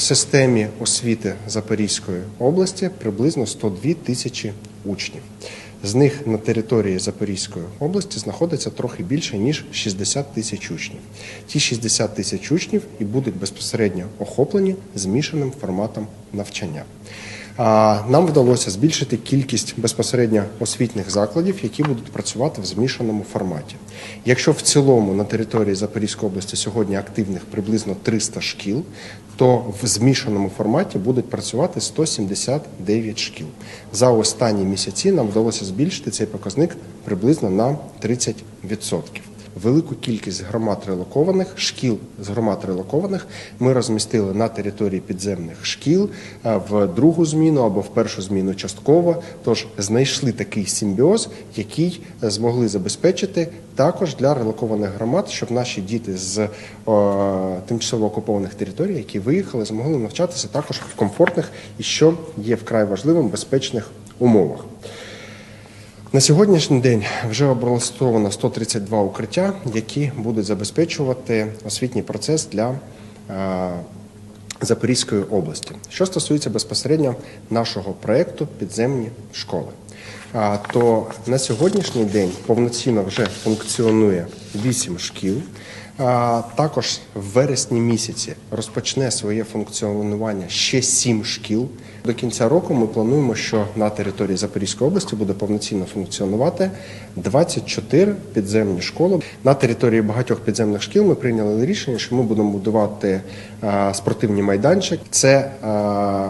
В системі освіти Запорізької області приблизно 102 тисячі учнів. З них на території Запорізької області знаходиться трохи більше ніж 60 тисяч учнів. Ті 60 тисяч учнів і будуть безпосередньо охоплені змішаним форматом навчання. Нам вдалося збільшити кількість безпосередньо освітніх закладів, які будуть працювати в змішаному форматі. Якщо в цілому на території Запорізької області сьогодні активних приблизно 300 шкіл, то в змішаному форматі будуть працювати 179 шкіл. За останні місяці нам вдалося збільшити цей показник приблизно на 30%. Велику кількість громад релокованих шкіл з громад релокованих ми розмістили на території підземних шкіл е, в другу зміну або в першу зміну частково. Тож знайшли такий симбіоз, який е, змогли забезпечити також для релокованих громад, щоб наші діти з о, тимчасово окупованих територій, які виїхали, змогли навчатися також в комфортних і що є вкрай важливим безпечних умовах. На сьогоднішній день вже облаштовано 132 укриття, які будуть забезпечувати освітній процес для е, Запорізької області. Що стосується безпосередньо нашого проєкту підземні школи, то на сьогоднішній день повноцінно вже функціонує 8 шкіл. Також в вересні місяці розпочне своє функціонування ще 7 шкіл. До кінця року ми плануємо, що на території Запорізької області буде повноцінно функціонувати 24 підземні школи. На території багатьох підземних шкіл ми прийняли рішення, що ми будемо будувати спортивний майданчик. Це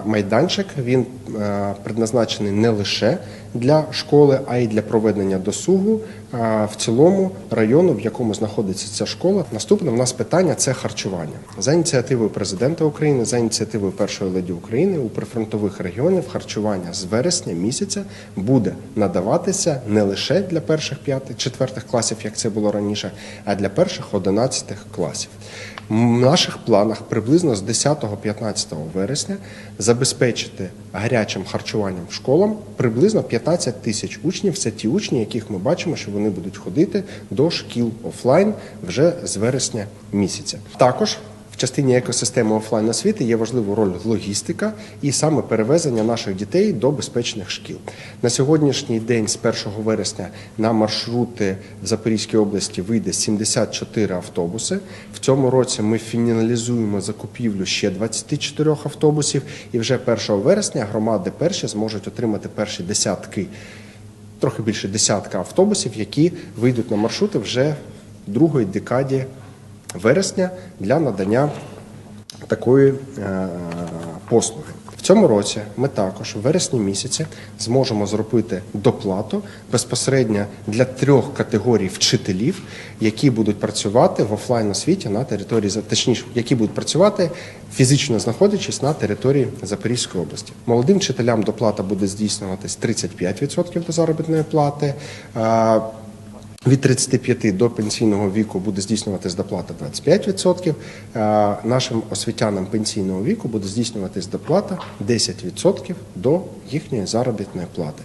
майданчик, він предназначений не лише для школи, а й для проведення досугу в цілому району, в якому знаходиться ця школа. Наступне в нас питання це харчування за ініціативою президента України, за ініціативою першої леді України у прифронтових регіонів харчування з вересня місяця буде надаватися не лише для перших п'ятих, четвертих класів, як це було раніше, а для перших одинадцятих класів. В наших планах приблизно з 10-15 вересня забезпечити гарячим харчуванням школам приблизно 15 тисяч учнів. Це ті учні, яких ми бачимо, що вони будуть ходити до шкіл офлайн вже з вересня місяця. Також в частині екосистеми офлайн освіти є важливу роль логістика і саме перевезення наших дітей до безпечних шкіл. На сьогоднішній день, з 1 вересня, на маршрути в Запорізькій області вийде 74 автобуси. В цьому році ми фіналізуємо закупівлю ще 24 автобусів, і вже 1 вересня громади перші зможуть отримати перші десятки. Трохи більше десятка автобусів, які вийдуть на маршрути вже в другої декаді вересня для надання такої е, послуги. В цьому році ми також в вересні місяці зможемо зробити доплату безпосередньо для трьох категорій вчителів, які будуть працювати в офлайн освіті на території точніше, які будуть працювати фізично знаходячись на території Запорізької області. Молодим вчителям доплата буде здійснюватись 35% до заробітної плати. Від 35 до пенсійного віку буде здійснюватись доплата 25%. Е, Нашим освітянам пенсійного віку буде здійснюватись доплата 10% до їхньої заробітної плати.